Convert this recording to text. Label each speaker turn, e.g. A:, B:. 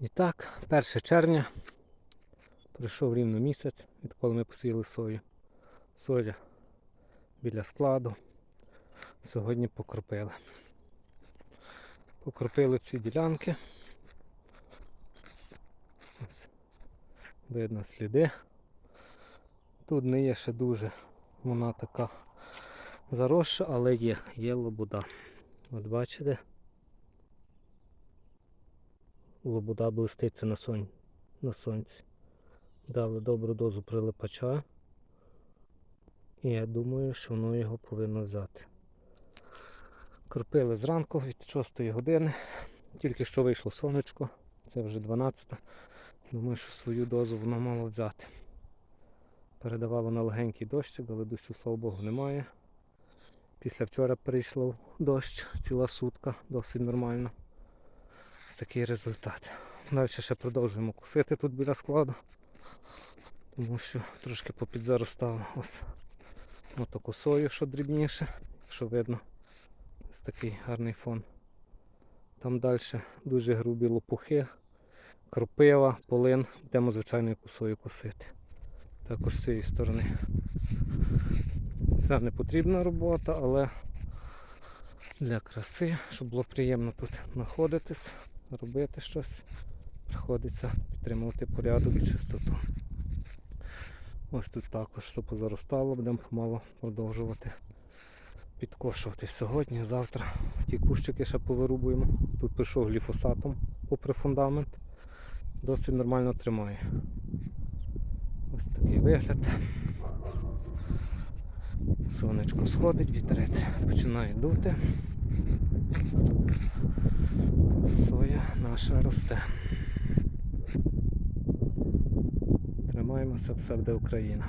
A: І так, 1 червня пройшов рівно місяць, відколи ми посіяли сою. Соя біля складу. Сьогодні покропили. Покропили ці ділянки. Видно сліди. Тут не є ще дуже вона така заросша, але є, є лобуда. От бачите? Лобуда блиститься на, сонь, на сонці. Дали добру дозу прилипача. І я думаю, що воно його повинно взяти. Кропили зранку від 6 години. Тільки що вийшло сонечко, це вже 12. Думаю, що свою дозу воно мало взяти. Передавало на легенький дощик, але дощу, слава Богу, немає. Після вчора перейшло дощ, ціла сутка, досить нормально. Такий результат. Далі ще продовжуємо косити тут біля складу, тому що трошки попідзаростало ось мотокосою, що дрібніше, що видно. Ось такий гарний фон. Там далі дуже грубі лопухи, кропива, полин, йдемо звичайною косою косити. Також з цієї сторони. Це не потрібна робота, але для краси, щоб було приємно тут знаходитись, робити щось, приходиться підтримувати порядок і чистоту. Ось тут також все позаростало, будемо помало продовжувати підкошувати сьогодні, завтра. Ті кущики ще повирубуємо. Тут прийшов гліфосатом попри фундамент. Досить нормально тримає. Ось такий вигляд. Сонечко сходить, вітерець починає дути. Наша росте. Тримаємося, все буде Україна.